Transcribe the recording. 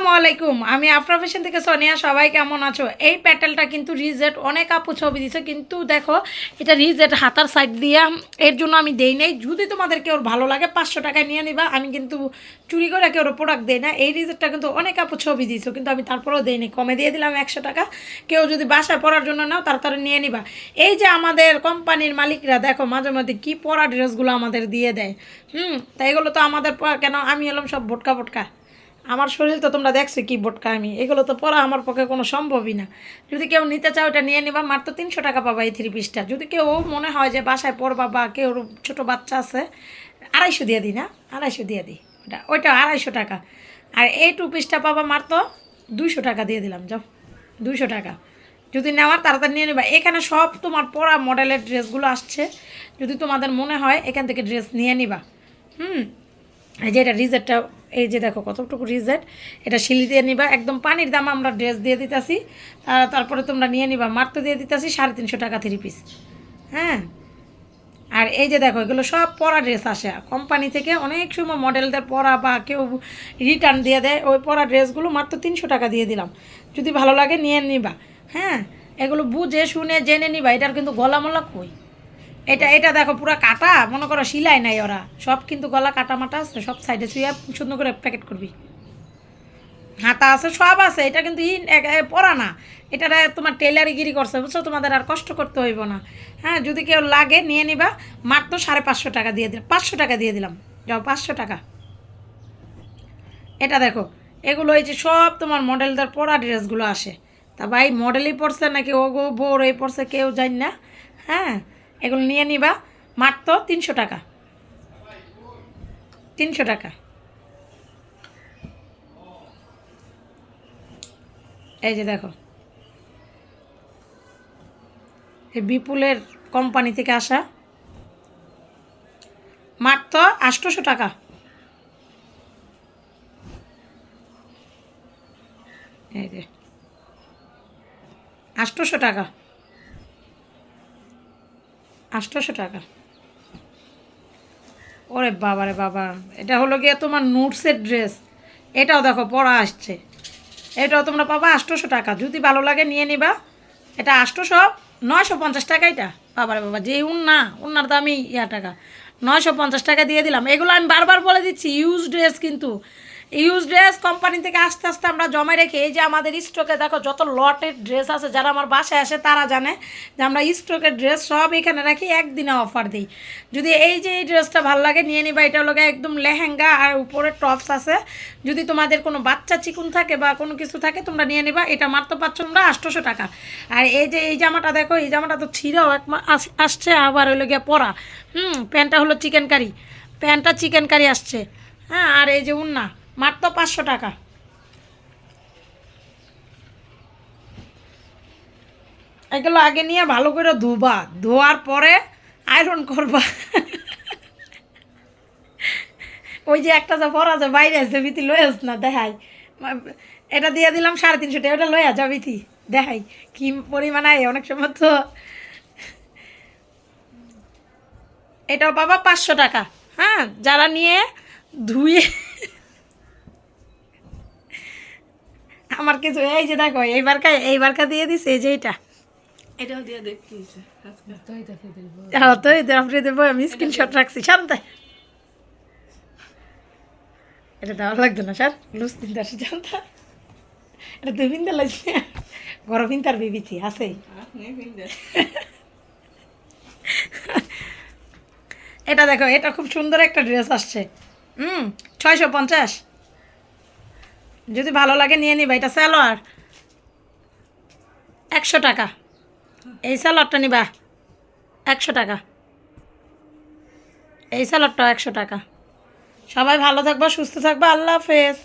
আসসালামু আলাইকুম। আমি আফরা ফ্যাশন থেকে সোনিয়া। সবাই কেমন আছো? এই প্যাটেলটা কিন্তু রিজেট অনেক আপু ছবি দিছে, কিন্তু দেখো, এটা রিজেট হাতার সাইড দিয়ে। এর জন্য আমি দেই নাই। যদি তোমাদের কেউ ভালো লাগে, পাঁচশো টাকায় নিয়ে নিবা। আমি কিন্তু চুরি করে কেউ প্রোডাক্ট দেই না। এই রিজেটটা কিন্তু অনেক আপু ছবি দিয়েছ কিন্তু আমি তারপরেও দেইনি কমে দিয়ে দিলাম একশো টাকা। কেউ যদি বাসায় পরার জন্য নাও, তাড়াতাড়ি নিয়ে নিবা। এই যে আমাদের কোম্পানির মালিকরা, দেখো, মাঝে মধ্যে কী পরা ড্রেসগুলো আমাদের দিয়ে দেয়। হুম তাই এগুলো তো আমাদের কেন? আমি এলাম সব ভোটকা ভোটকা আমার শরীর তো তোমরা দেখছ কি বোটকা আমি। এগুলো তো পরা আমার পক্ষে কোনো সম্ভবই না। যদি কেউ নিতে চাও ওটা নিয়ে নিবা। মাত্র তিনশো টাকা পাবা এই থ্রি পিসটা যদি কেউ মনে হয় যে বাসায় পরবা বা কেউ ছোটো বাচ্চা আছে, আড়াইশো দিয়ে দিই না? আড়াইশো দিয়ে দিই। ওটা ওইটা আড়াইশো টাকা। আর এই টু পিসটা পাবা মাত্র দুইশো টাকা দিয়ে দিলাম, যাও। দুইশো টাকা। যদি নেওয়ার, তাড়াতাড়ি নিয়ে নেবা। এখানে সব তোমার পরা মডেলের ড্রেসগুলো আসছে। যদি তোমাদের মনে হয়, এখান থেকে ড্রেস নিয়ে নিবা। হুম? এই যে এটা রিজেটটা এই যে দেখো কতটুকু রিজেট এটা শিলি দিয়ে নিবা, একদম পানির দাম আমরা ড্রেস দিয়ে দিতেছি তারপরে তোমরা নিয়ে নিবা, মাত্র দিয়ে দিতেছি সাড়ে তিনশো টাকা থ্রি পিস হ্যাঁ? আর এই যে দেখো, এগুলো সব পরা ড্রেস আসে। কোম্পানি থেকে অনেক সময় মডেলদের পরা বা কেউ রিটার্ন দিয়ে দেয়, ওই পরা ড্রেসগুলো মাত্র তিনশো টাকা দিয়ে দিলাম। যদি ভালো লাগে নিয়ে নিবা হ্যাঁ? এগুলো বুঝে শুনে জেনে নিবা, এটার কিন্তু গলা মলা কই? এটা এটা দেখো, পুরো কাটা, মনে করো সিলাই নাই ওরা। সব কিন্তু গলা কাটা মাটা আছে, সব সাইডে শুয়ে সুন্দর করে প্যাকেট করবি। হাতা আছে, সব আছে, এটা কিন্তু ই পরা না। এটা তোমার টেলারিগিরি করছে, বুঝছ? তোমাদের আর কষ্ট করতে হইব না। হ্যাঁ যদি কেউ লাগে, নিয়ে নিবা। মাত্র সাড়ে পাঁচশো টাকা দিয়ে দিলাম, পাঁচশো টাকা দিয়ে দিলাম। যাও, পাঁচশো টাকা। এটা দেখো, এগুলো যে সব তোমার মডেলদের পরা ড্রেসগুলো আসে। তা ভাই মডেলই পড়ছে নাকি? ও গো বোর এই পড়ছে কেউ জানি না। হ্যাঁ এগুলো নিয়ে নিবা মাত্র তিনশো টাকা। তিনশো টাকা। এই যে দেখো। এই বিপুলের কোম্পানি থেকে আসা। মাত্র আটশোশো টাকা। এই যে। আটশোশো টাকা। আটশোশো টাকা। ওরে বাবা রে বাবা, এটা হলো গিয়ে তোমার নুটসের ড্রেস। এটাও দেখো পরা আসছে। এটাও তোমরা পাবা আটশোশো টাকা। যদি ভালো লাগে নিয়ে নিবা। এটা আটশোশো, নয়শো পঞ্চাশ টাকা এটা। বাবা রে বাবা, যে উন্না, উন্নার দামই ইয়া টাকা। নয়শো পঞ্চাশ টাকা দিয়ে দিলাম। এগুলো আমি বারবার বলে দিচ্ছি ইউজ ড্রেস কিন্তু। ইউজ ড্রেস কোম্পানি থেকে আস্তে আস্তে আমরা জমা রেখে, এই যে আমাদের স্টকে দেখো যত লটের ড্রেস আছে, যারা আমার বাসায় আসে, তারা জানে যে আমরা স্টকের ড্রেস সব এখানে রাখি, একদিনে অফার দিই। যদি এই যে এই ড্রেসটা ভালো লাগে, নিয়ে নিবা, এটা গিয়ে একদম লেহেঙ্গা আর উপরে টপস আছে। যদি তোমাদের কোনো বাচ্চা চিকুন থাকে বা কোনো কিছু থাকে, তোমরা নিয়ে নিবা, এটা মাত্র পাচ্ছ তোমরা আটশোশো টাকা। আর এই যে এই জামাটা দেখো, এই জামাটা তো ছিঁড়েও এক আসছে, আবার হলো গিয়ে পরা। হুম, প্যান্টটা হলো চিকেন কারি প্যান্টটা চিকেন কারি আসছে। হ্যাঁ আর এই যে উন্না। মাত্র পাঁচশো টাকা। এগুলো আগে নিয়ে ভালো করে ধুবা। ধোয়ার পরে আয়রন করবা। ওই যে একটা যা পরা আছে বাইরে আছে বিতি আস না, দেখাই। এটা দিয়ে দিলাম সাড়ে তিনশো টাকা, ওটা লয়ে যা বিতি দেখাই। কি পরিমাণ আয়, অনেক সময় তো। এটাও পাবা পাঁচশো টাকা। হ্যাঁ যারা নিয়ে ধুয়ে আমার কিছু এই যে দেখো এইবারকা এইবারকা দিয়ে দিছে এই যে এটা এটাও দিয়ে দেখিয়েছে আজকে। হ্যাঁ তো এই আপনি দেবো আমি স্ক্রিনশট রাখছি সার তাই এটা দেওয়া লাগতো না স্যার লুজ তিনতে আসি জানতা এটা দুই পিনতে লাগছে। গরম পিনতার বিবিছি আছে। এটা দেখো এটা খুব সুন্দর একটা ড্রেস আসছে। হুম ছয়শো পঞ্চাশ। যদি ভালো লাগে নিয়ে নিবা, এটা স্যালোয়ার একশো টাকা। এই স্যালোয়ারটা নিবা, একশো টাকা। এই স্যালোয়ারটাও একশো টাকা। সবাই ভালো থাকবা, সুস্থ থাকবা, আল্লাহ হাফেজ।